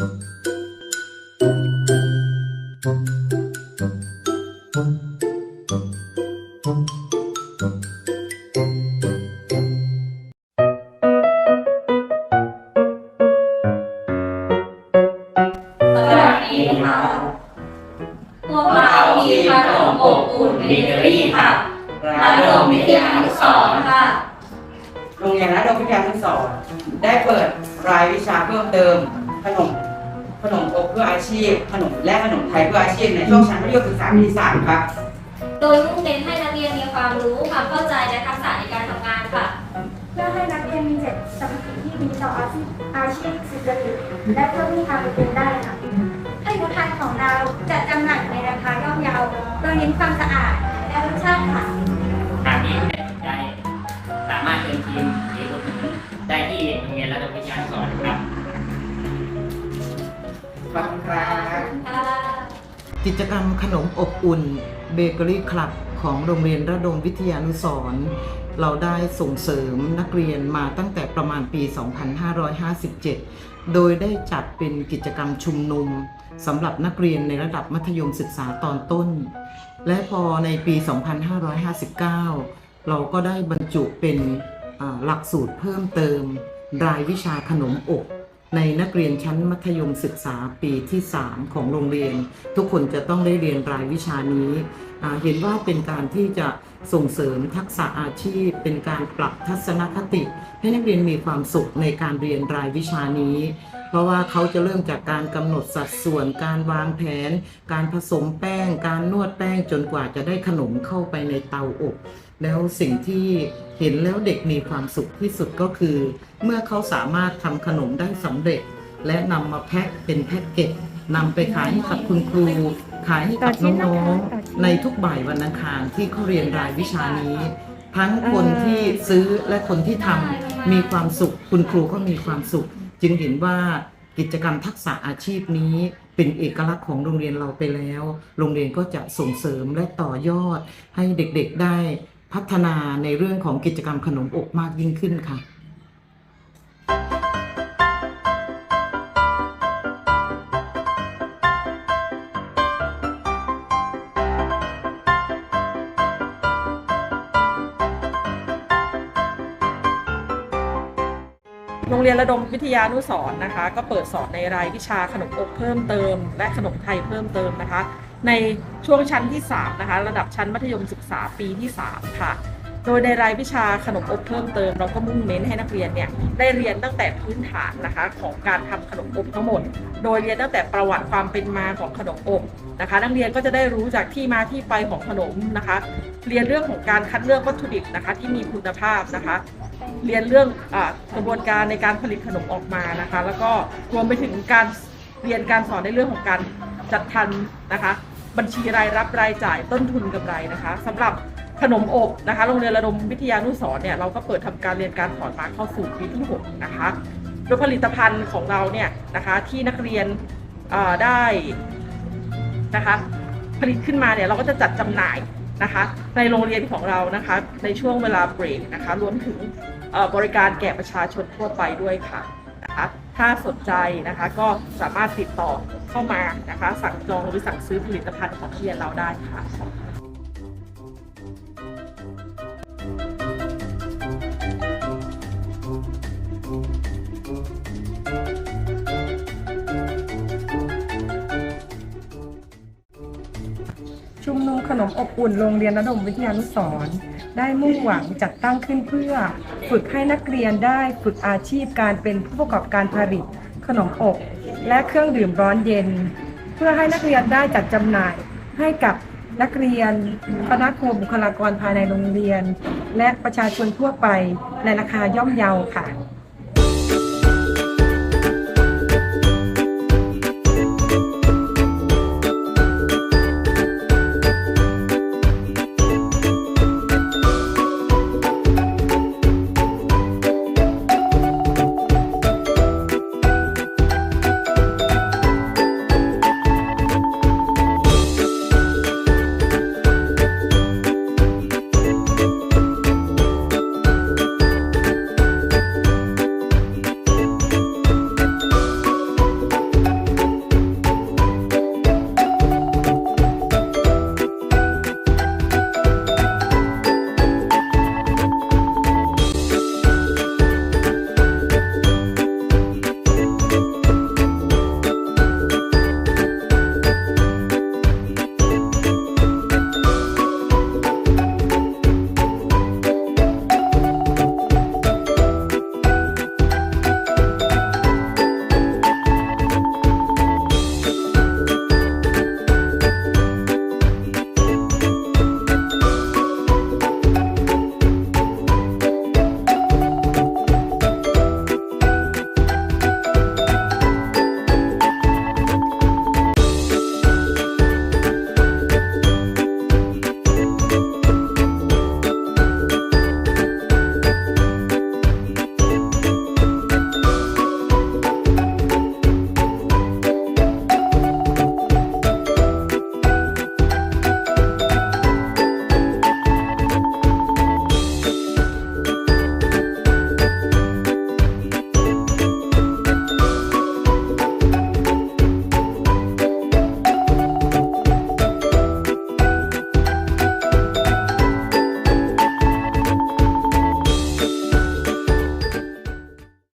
สวัสดีค่ะพวกเราทีมขนมอบอุ่นเบเกอรี่ค่ะระดมวิทยานุสรณ์ค่ะ โรงเรียนรัฐวิทยานุสรณ์ได้เปิดรายวิชาเพิ่มเติมขนม ขนมอบเพื่ออาชีพ ขนมและขนมไทยเพื่ออาชีพในช่วงชั้นมัธยมศึกษาปีที่สามครับ โดยมุ่งเน้นให้นักเรียนมีความรู้ความเข้าใจและทักษะในการทำงานค่ะ เพื่อให้นักเรียนมีเจตสำนึกที่ดีต่ออาชีพอาชีพสุจริตและเพื่อมีทางเป็นได้ค่ะผลิตภัณฑ์ของเราจะจำหน่ายในราคาย่อมเยาโดยเน้นความสะอาดและรสชาติค่ะ ขอบคุณครับกิจกรรมขนมอบอุ่นเบเกอรี่คลับของโรงเรียนระดมวิทยานุสรเราได้ส่งเสริมนักเรียนมาตั้งแต่ประมาณปี 2557 โดยได้จัดเป็นกิจกรรมชุมนุมสำหรับนักเรียนในระดับมัธยมศึกษาตอนต้น และพอในปี 2559 เราก็ได้บรรจุเป็นหลักสูตรเพิ่มเติม รายวิชาขนมอบ ในนักเรียนชั้นมัธยมศึกษาปีที่ 3 ของโรงเรียน ทุกคนจะต้องได้เรียนรายวิชานี้เห็นว่าเป็นการที่จะส่งเสริมทักษะอาชีพ เป็นการปรับทัศนคติ ให้นักเรียนมีความสุขในการเรียนรายวิชานี้ เพราะว่าเขาจะเริ่มจากการกำหนดสัดส่วน การวางแผน การผสมแป้ง การนวดแป้งจนกว่าจะได้ขนมเข้าไปในเตาอบ แล้วสิ่งที่เห็นแล้วเด็กมีความสุขที่สุดก็คือ เมื่อเขาสามารถทำขนมได้สำเร็จ และนำมาแพ็คเป็นแพ็กเกจนำไปขายให้กับคุณครู ขายให้กับน้องๆในทุกบ่ายวันอังคารที่เขาเรียนรายวิชานี้ ทั้งคนที่ซื้อและคนที่ทำมีความสุข คุณครูก็มีความสุข จึงเห็นว่ากิจกรรมทักษะอาชีพนี้เป็นเอกลักษณ์ของโรงเรียนเราไปแล้ว โรงเรียนก็จะส่งเสริมและต่อยอดให้เด็กๆได้พัฒนาในเรื่องของกิจกรรมขนมอบมากยิ่งขึ้นค่ะ รงเรียนระดมวิทยานุสรณ์นะคะ ก็เปิดสอนในรายวิชาขนมอบเพิ่มเติม และขนมไทยเพิ่มเติมนะคะ ในช่วงชั้นที่ 3 นะคะ ระดับชั้นมัธยมศึกษาปีที่ 3 ค่ะ โดยในรายวิชาขนมอบเพิ่มเติม เราก็มุ่งเน้นให้นักเรียนเนี่ยได้เรียนตั้งแต่พื้นฐานนะคะของการทำขนมอบทั้งหมด โดยเรียนตั้งแต่ประวัติความเป็นมาของขนมอบนะคะ นักเรียนก็จะได้รู้จากที่มาที่ไปของขนมนะคะ เรียนเรื่องของการคัดเลือกวัตถุดิบนะคะ ที่มีคุณภาพนะคะ เรียนเรื่องกระบวนการในการผลิตขนมออกมานะคะ แล้วก็รวมไปถึงการเรียนการสอนในเรื่องของการจัดทันนะคะ บัญชีรายรับรายจ่ายต้นทุนกำไรนะคะสำหรับขนมอบนะคะโรงเรียนระดมวิทยานุสรเนี่ยเราก็เปิดทำการเรียนการสอนมาเข้าสู่ปีที่6นะคะโดยผลิตภัณฑ์ของเราเนี่ยนะคะที่นักเรียนได้นะคะผลิตขึ้นมาเนี่ยเราก็จะจัดจำหน่ายนะคะในโรงเรียนของเรานะคะในช่วงเวลาเบรกนะคะรวมถึง บริการแก่ประชาชนทั่วไปด้วยค่ะนะคะถ้าสนใจนะคะก็สามารถติดต่อเข้ามานะคะสั่งจองหรือสั่งซื้อผลิตภัณฑ์ของเรียนเราได้ค่ะ นมอบอุ่นโรงเรียนระดมวิทยานุสรณ์ได้มุ่งหวังจัดตั้งขึ้นเพื่อ ฝึกให้นักเรียนได้ฝึกอาชีพการเป็นผู้ประกอบการผลิต ขนมอบ และเครื่องดื่มร้อนเย็น เพื่อให้นักเรียนได้จัดจำหน่ายให้กับนักเรียนคณะครูบุคลากรภายในโรงเรียน และประชาชนทั่วไปในราคาย่อมเยาค่ะ